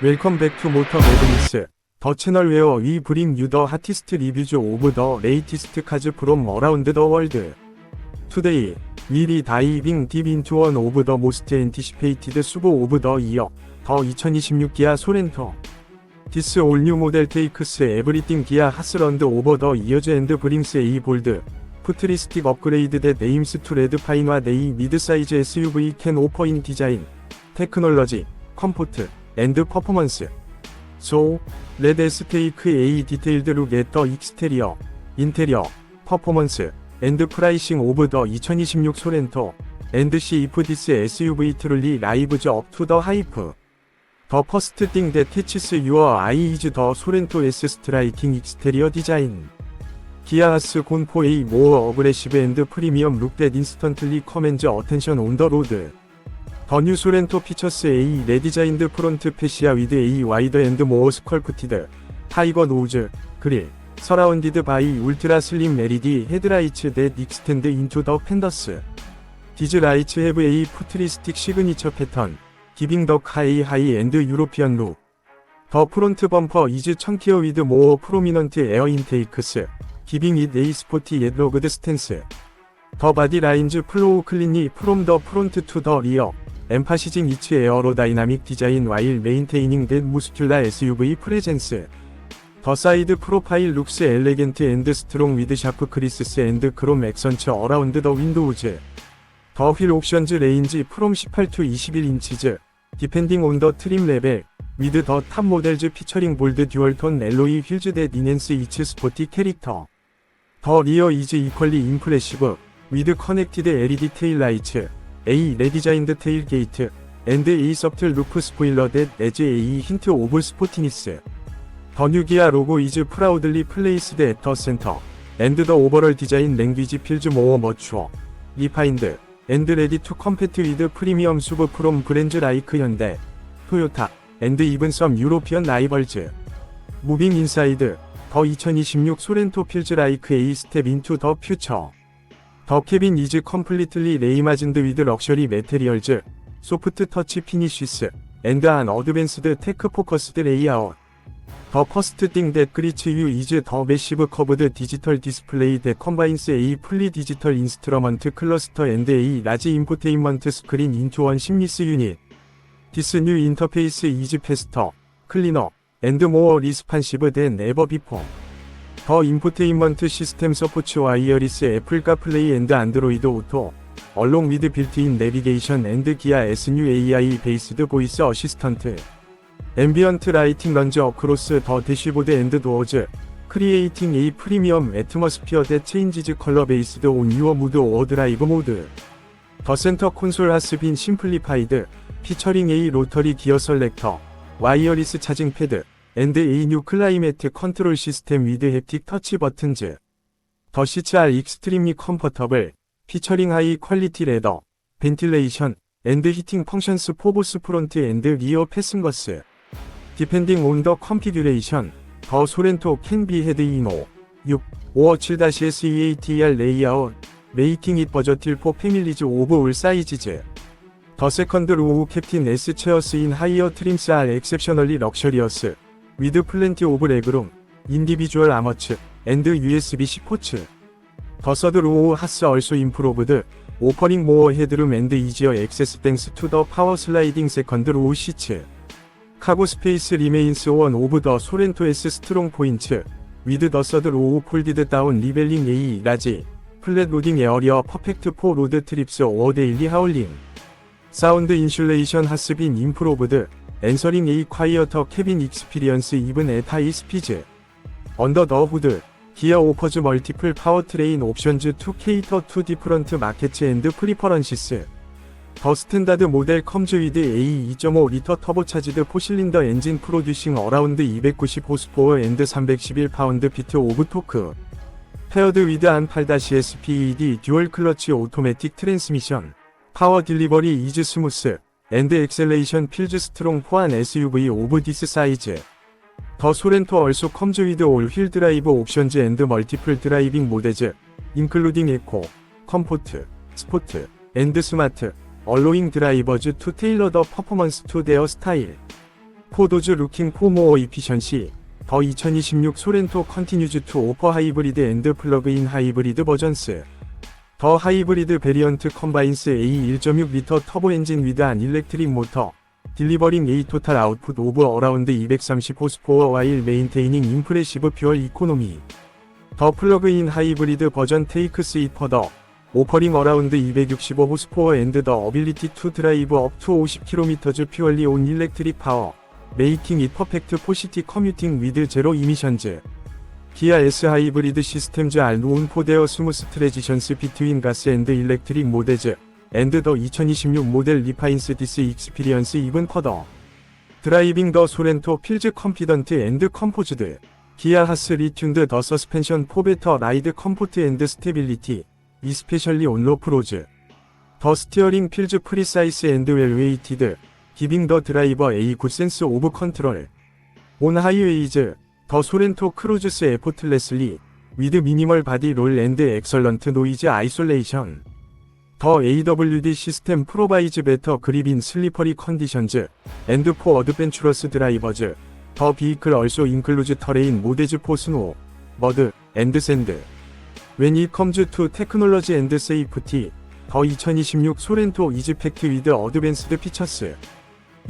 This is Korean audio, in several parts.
웰컴 백 투 모터 매드니스 더 채널 웨어 위 브링 유더 하티스트 리뷰즈 오브 더 레이티스트 카즈 프롬 어라운드 더 월드. 투데이 위리 다이빙 딥 인투 원 오브 더 모스트 엔티시페이티드 수보 오브 더 이어 더 2026 기아 소렌토. 디스 올 뉴 모델 테이크스 에브리띵 기아 하스런드 오버 더 이어즈 앤드 브링스 에이 볼드. 푸트리스틱 업그레이드 대 네임스 투 레드 파인와 네이 미드 사이즈 SUV 캔 오퍼 인 디자인. 테크놀러지 컴포트 앤드 퍼포먼스 소 레드 에스테이크 A 디테일드 룩 앳더 익스테리어 인테리어 퍼포먼스 앤드 프라이싱 오브 더2026 소렌토 앤드 시 이프 디스 SUV 트룰리 라이브즈 업투더 하이프 더 퍼스트 띵데 티치스 유어 아이 이즈 더 소렌토 S 스트라이킹 익스테리어 디자인 기아하스 곤포 A 모어 어그레시브 앤드 프리미 더 로드 더뉴 소렌토 피처스 A 레디자인드 프론트 페시아 위드 A 와이더 앤드 모어 스컬프티드 타이거 노즈 그릴 서라운디드 바이 울트라 슬림 LED 헤드라이츠 댓 익스텐드 인투 더 펜더스 디즈 라이츠 헤브 A 푸트리스틱 시그니처 패턴 기빙 더 하이 하이 앤드 유로피언 룩. 더 프론트 범퍼 이즈 청키어 위드 모어 프로미넌트 에어 인테이크스. 기빙 잇 에이 스포티 옅 로그드 스탠스. 더 바디 라인즈 플로우 클린이 프롬 더 프론트 투 더 리어. 엠파시징 이츠 에어로다이나믹 디자인 와일 메인테이닝 댓 무스큘라 SUV 프레젠스. 더 사이드 프로파일 룩스 엘레겐트 앤드 스트롱 위드 샤프 크리스스 앤드 크롬 액선처 어라운드 더 윈도우즈. 더 휠 옵션즈 레인지 프롬 18 to 21인치즈. 디펜딩 온 더 트림 레벨 위드 더 탑 모델즈 피처링 볼드 듀얼톤 엘로이 휠즈 대 니넨스 이츠 스포티 캐릭터 더 리어 이즈 이퀄리 임프레시브 위드 커넥티드 LED 테일 라이츠 A. 레디자인드 테일 게이트 앤드 A. 서틀 루프 스포일러 댓 에즈 A. 힌트 오브 스포티니스 더 뉴기아 로고 이즈 프라우들리 플레이스드 애터 센터 앤드 더 오버럴 디자인 랭귀지 필즈 모어 머추어 리파인드 앤드 레디 투 컴패트 위드 프리미엄 수브 프롬 브랜즈 라이크 현대 토요타 앤드 이븐 썸 유로피언 라이벌즈 무빙 인사이드 더 2026 소렌토 필즈 라이크 A 스텝 인투 더 퓨처 더 케빈 이즈 컴플리틀리 레이마진드 위드 럭셔리 메테리얼즈 소프트 터치 피니쉬스 앤드 안 어드밴스드 테크 포커스드 레이아웃. 더 퍼스트 띵 댓 그리츠 유 이즈 더 매시브 커브드 디지털 디스플레이 대 컴바인스 A 풀리 디지털 인스트러먼트 클러스터 앤드 A 라지 인포테인먼트 스크린 인투 원 심리스 유닛. 디스 뉴 인터페이스 이즈 페스터 클리너 앤드 모어 리스판시브 된 네버 비포 더 인포테인먼트 시스템 서포츠 와이어리스 애플 카플레이 앤드 안드로이드 오토 얼롱 위드 빌트인 내비게이션 앤드 기아 S 뉴 AI 베이스드 보이스 어시스턴트 앰비언트 라이팅 런즈 어크로스 더 대시보드 앤드 도어즈 크리에이팅 A 프리미엄 애트머스피어 대 체인지즈 컬러 베이스드 온 유어 무드 오어 드라이브 모드 더 센터 콘솔 하스빈 심플리파이드 피처링 A 로터리 기어 셀렉터 와이어리스 차징 패드 앤드 A 뉴 클라이메트 컨트롤 시스템 위드 햅틱 터치 버튼즈 더 시츠 R 익스트림리 컴포터블 피처링 하이 퀄리티 레더 벤틸레이션 앤드 히팅 펑션스 포보스 프론트 앤드 리어 패슨거스 디펜딩 온더 컨피규레이션 더 소렌토 캔비 헤드 이노 6 57-SEATR 레이아웃 메이킹 잇 버저틸 포 패밀리즈 오브 올 사이즈즈 더 세컨드 로우 캡틴 S 체어스 인 하이어 위드 플렌티 오브 레그룸 인디비주얼 아머츠 앤드 USB-C 포츠 더 서드 로우 하스 얼소 임프로브드 오퍼링 모어 헤드룸 앤드 이지어 액세스 땡스 투더 파워 슬라이딩 세컨드 로우 시츠 카고 스페이스 리메인스 원 오브 더 소렌토 S 스트롱 포인트 위드 더 서드 로우 폴디드 다운 리벨링 A 라지 플랫 로딩 에어리어 퍼펙트 포 로드 트립스 오어 데일리 하울링 사운드 인슐레이션 하스빈 임프로브드 앤서링 A 콰이어터 캐빈 익스피리언스 이븐 에타이 스피즈 언더 더 후드 기어 오퍼즈 멀티플 파워트레인 옵션즈 투 케이터 투 디프런트 마켓츠 앤드 프리퍼런시스 더 스탠다드 모델 컴즈 위드 A 2.5 리터 터보차지드 포실린더 엔진 프로듀싱 어라운드 290 호스포어 앤드 311 파운드 피트 오브 토크 페어드 위드 안 8-SPED 듀얼 클러치 오토매틱 트랜스미션 파워 딜리버리 이즈 스무스 앤드 엑셀레이션 필즈 스트롱 포한 SUV 오브 디스 사이즈 더 소렌토 얼소 컴즈 위드 올휠 드라이브 옵션즈 앤드 멀티플 드라이빙 모데즈 인클루딩 에코 컴포트 스포트 앤드 스마트 얼로잉 드라이버즈 투 테일러 더 퍼포먼스 투 데어 스타일 포도즈 루킹 포모어 이피션시 더 2026 소렌토 컨티뉴즈 투 오퍼 하이브리드 앤드 플러그인 하이브리드 버전스 더 하이브리드 베리언트 컴바인스 A 1.6L 터보 엔진 위드 안 일렉트릭 모터 딜리버링 A 토탈 아웃풋 오브 어라운드 230 호스포어 와일 메인테이닝 임프레시브 퓨얼 이코노미 더 플러그인 하이브리드 버전 테이크스 잇 퍼더 오퍼링 어라운드 265 호스포어 앤드 더 어빌리티 투 드라이브 업 투 50km 퓨얼리 온 일렉트릭 파워 메이킹 잇 퍼펙트 포시티 커뮤팅 위드 제로 이미션즈 기아 S 하이브리드 시스템즈 알 노운 포데어 스무스 트레지션스 비트윈 가스 앤드 일렉트릭 모데즈 앤드 더 2026 모델 리파인스 디스 익스피리언스 이븐 퍼더 드라이빙 더 소렌토 필즈 컴피던트 앤드 컴포즈드 기아 하스 리튠드 더 서스펜션 포베터 라이드 컴포트 앤드 스테빌리티 이스페셜리 온로 프 로즈 더 스티어링 필즈 프리사이스 앤드 웰웨이티드 기빙 더 드라이버 A 굿센스 오브 컨트롤 온 하이웨이즈 더 소렌토 크루즈스 에포틀레슬리 위드 미니멀 바디 롤 앤드 엑설런트 노이즈 아이솔레이션 더 AWD 시스템 프로바이즈 베터 그립인 슬리퍼리 컨디션즈 앤드 포 어드벤처러스 드라이버즈 더 비이클 얼소 인클루즈 터레인 모데즈 포 스노 머드 앤드 샌드. When it comes to technology and safety 더2026 소렌토 이즈 팩트 위드 어드밴스드 피처스.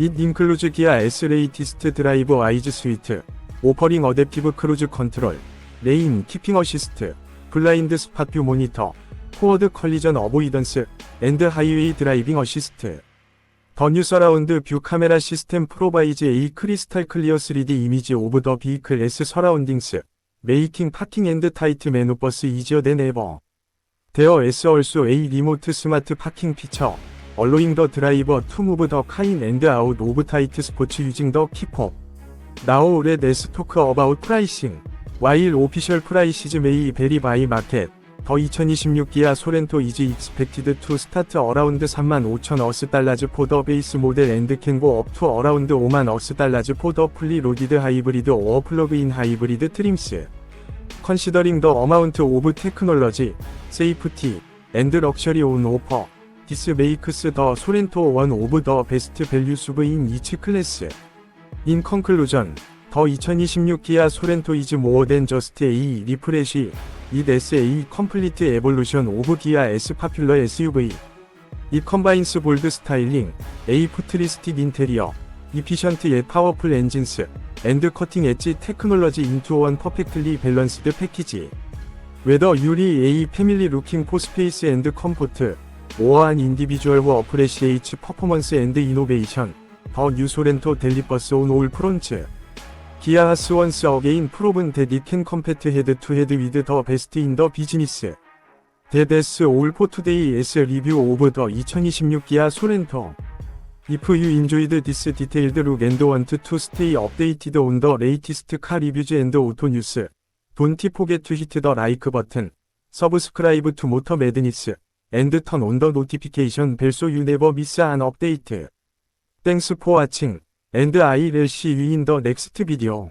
It includes 기아 S 레이티스트 드라이브 아이즈 스위트 오퍼링 어댑티브 크루즈 컨트롤, 레인 키핑 어시스트, 블라인드 스팟 뷰 모니터, 포워드 컬리전 어보이던스, 앤드 하이웨이 드라이빙 어시스트. 더 뉴 서라운드 뷰 카메라 시스템 프로바이즈 A 크리스탈 클리어 3D 이미지 오브 더 비클 S 서라운딩스, 메이킹 파킹 앤드 타이트 메뉴 버스 이지어 댄 에버. 데어 S 얼소 A 리모트 스마트 파킹 피처, 얼로잉 더 드라이버 투 무브 더 카인 앤드 아웃 오브 타이트 스포츠 유징 더 키 us talk about pricing. While official prices may vary by market, 더2026 기아 소렌토 expected to start around 3만 5천 어스 base model and can go up to around 5만 어스 달러즈 for the fully loaded hybrid or plug-in hybrid trims. Considering the amount of technology, safety, and luxury on offer, this makes the Sorento one of the best values in each class. 인 컨클루전 더 2026 기아 소렌토 이즈 모어 댄 저스트 A 리프레시 잇 SA 컴플리트 에볼루션 오브 기아 S 파퓰러 SUV 이 컨바인스 볼드 스타일링 A 푸트리스틱 인테리어 이피션트 예 파워풀 엔진스 앤드 커팅 엣지 테크놀러지 인투 원 퍼펙틀리 밸런스드 패키지. 웨더 유리 A 패밀리 루킹 포 스페이스 앤드 컴포트 오어한 인디비주얼 워 어프레시에이츠 퍼포먼스 앤드 이노베이션 더 뉴소렌토 델리버스 온 올 프론츠 기아 하스 원스 어게인 프로븐 데디캔 컴패트 헤드 투 헤드 위드 더 베스트 인 더 비즈니스 데데스 올 포투데이 S 리뷰 오브 더 2026 기아 소렌토 If you enjoyed this detailed look and want to stay updated on the latest car reviews and auto news, don't forget to hit the like button, subscribe to Motor Madness, and turn on the notification bell so you never miss an update. Thanks for watching, and I'll see you in the next video.